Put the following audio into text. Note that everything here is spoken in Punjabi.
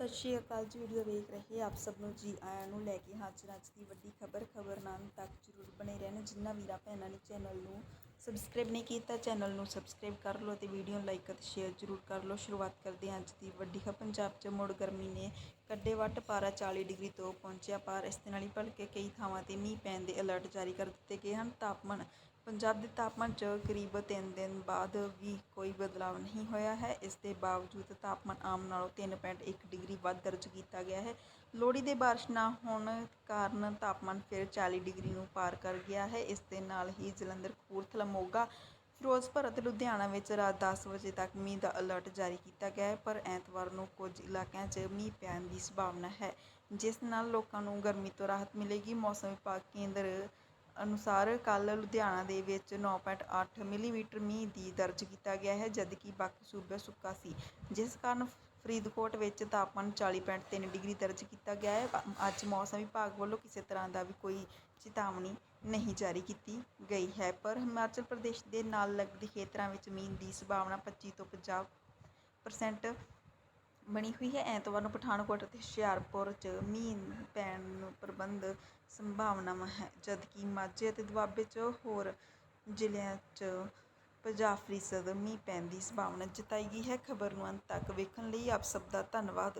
ਸਤਿ ਸ਼੍ਰੀ ਅਕਾਲ ਜੀ, ਵੀਡੀਓ ਵੇਖ ਰਹੇ ਆਪ ਸਭ ਨੂੰ ਜੀ ਆਇਆਂ ਨੂੰ ਲੈ ਕੇ ਹਾਜ਼ਰ ਅੱਜ ਦੀ ਵੱਡੀ ਖਬਰ। ਖਬਰ ਨਾਮ ਤੱਕ ਜ਼ਰੂਰ ਬਣੇ ਰਹਿਣ। ਜਿੰਨਾ ਵੀਰਾ ਭੈਣਾਂ ਨੇ ਚੈਨਲ ਨੂੰ ਸਬਸਕ੍ਰਾਈਬ ਨਹੀਂ ਕੀਤਾ, ਚੈਨਲ ਨੂੰ ਸਬਸਕ੍ਰਾਈਬ ਕਰ ਲਓ ਤੇ ਵੀਡੀਓ ਨੂੰ ਲਾਈਕ ਅਤੇ ਸ਼ੇਅਰ ਜ਼ਰੂਰ ਕਰ ਲਓ। ਸ਼ੁਰੂਆਤ ਕਰਦੇ ਹਾਂ ਅੱਜ ਦੀ ਵੱਡੀ ਖਬਰ। ਪੰਜਾਬ 'ਚ ਮੁੜ ਗਰਮੀ ਨੇ ਕੱਡੇ ਵੱਟ, ਪਾਰਾ 40 ਡਿਗਰੀ ਤੋਂ ਪਹੁੰਚਿਆ ਪਾਰ। ਇਸ ਦੇ ਨਾਲ ਹੀ ਭਲਕੇ ਕਈ ਥਾਵਾਂ ਤੇ ਮੀਂਹ ਪੈਣ ਦੇ ਅਲਰਟ ਜਾਰੀ ਕਰ ਦਿੱਤੇ ਗਏ ਹਨ। ਤਾਪਮਾਨ ਪੰਜਾਬ ਦੇ ਤਾਪਮਾਨ 'ਚ ਕਰੀਬ ਤਿੰਨ ਦਿਨ ਬਾਅਦ ਵੀ ਕੋਈ ਬਦਲਾਅ ਨਹੀਂ ਹੋਇਆ ਹੈ। ਇਸ ਦੇ ਬਾਵਜੂਦ ਤਾਪਮਾਨ ਆਮ ਨਾਲੋਂ 3.1 ਡਿਗਰੀ ਵੱਧ ਦਰਜ ਕੀਤਾ ਗਿਆ ਹੈ। ਲੋਹੜੀ ਦੇ ਬਾਰਿਸ਼ ਨਾ ਹੋਣ ਕਾਰਨ ਤਾਪਮਾਨ ਫਿਰ 40 ਡਿਗਰੀ ਨੂੰ ਪਾਰ ਕਰ ਗਿਆ ਹੈ। ਇਸ ਦੇ ਨਾਲ ਹੀ ਜਲੰਧਰ, ਕਪੂਰਥਲਾ, ਮੋਗਾ, ਫਿਰੋਜ਼ਪੁਰ ਅਤੇ ਲੁਧਿਆਣਾ ਵਿੱਚ ਰਾਤ 10 ਵਜੇ ਤੱਕ ਮੀਂਹ ਦਾ ਅਲਰਟ ਜਾਰੀ ਕੀਤਾ ਗਿਆ ਹੈ। ਪਰ ਐਤਵਾਰ ਨੂੰ ਕੁਝ ਇਲਾਕਿਆਂ 'ਚ ਮੀਂਹ ਪੈਣ ਦੀ ਸੰਭਾਵਨਾ ਹੈ, ਜਿਸ ਨਾਲ ਲੋਕਾਂ ਨੂੰ ਗਰਮੀ ਤੋਂ ਰਾਹਤ ਮਿਲੇਗੀ। ਮੌਸਮ ਵਿਭਾਗ ਕੇਂਦਰ ਅਨੁਸਾਰ ਕੱਲ੍ਹ ਲੁਧਿਆਣਾ ਦੇ ਵਿੱਚ 9.8 ਮਿਲੀਮੀਟਰ ਮੀਂਹ ਦੀ ਦਰਜ ਕੀਤਾ ਗਿਆ ਹੈ, ਜਦਕਿ ਬਾਕੀ ਸੂਬੇ ਸੁੱਕਾ ਸੀ। ਜਿਸ ਕਾਰਨ ਫਰੀਦਕੋਟ ਵਿੱਚ ਤਾਪਮਾਨ 40.3 ਡਿਗਰੀ ਦਰਜ ਕੀਤਾ ਗਿਆ ਹੈ। ਅੱਜ ਮੌਸਮ ਵਿਭਾਗ ਵੱਲੋਂ ਕਿਸੇ ਤਰ੍ਹਾਂ ਦਾ ਵੀ ਕੋਈ ਚੇਤਾਵਨੀ ਨਹੀਂ ਜਾਰੀ ਕੀਤੀ ਗਈ ਹੈ, ਪਰ ਹਿਮਾਚਲ ਪ੍ਰਦੇਸ਼ ਦੇ ਨਾਲ ਲੱਗਦੇ ਖੇਤਰਾਂ ਵਿੱਚ ਮੀਂਹ ਦੀ ਸੰਭਾਵਨਾ 25 ਤੋਂ 50 ਪਰਸੈਂਟ ਬਣੀ ਹੋਈ ਹੈ। ਐਤਵਾਰ ਨੂੰ ਪਠਾਨਕੋਟ ਅਤੇ ਹੁਸ਼ਿਆਰਪੁਰ 'ਚ ਮੀਂਹ ਪੈਣ ਨੂੰ ਪ੍ਰਬੰਧ ਸੰਭਾਵਨਾਵਾਂ ਹੈ। ਜਦਕਿ ਮਾਝੇ ਅਤੇ ਦੁਆਬੇ 'ਚ ਹੋਰ ਜ਼ਿਲ੍ਹਿਆਂ 'ਚ ਪੰਜਾਹ ਫੀਸਦ ਮੀਂਹ ਪੈਣ ਦੀ ਸੰਭਾਵਨਾ ਜਤਾਈ ਗਈ ਹੈ। ਖਬਰ ਨੂੰ ਅੰਤ ਤੱਕ ਵੇਖਣ ਲਈ ਆਪ ਸਭ ਦਾ ਧੰਨਵਾਦ।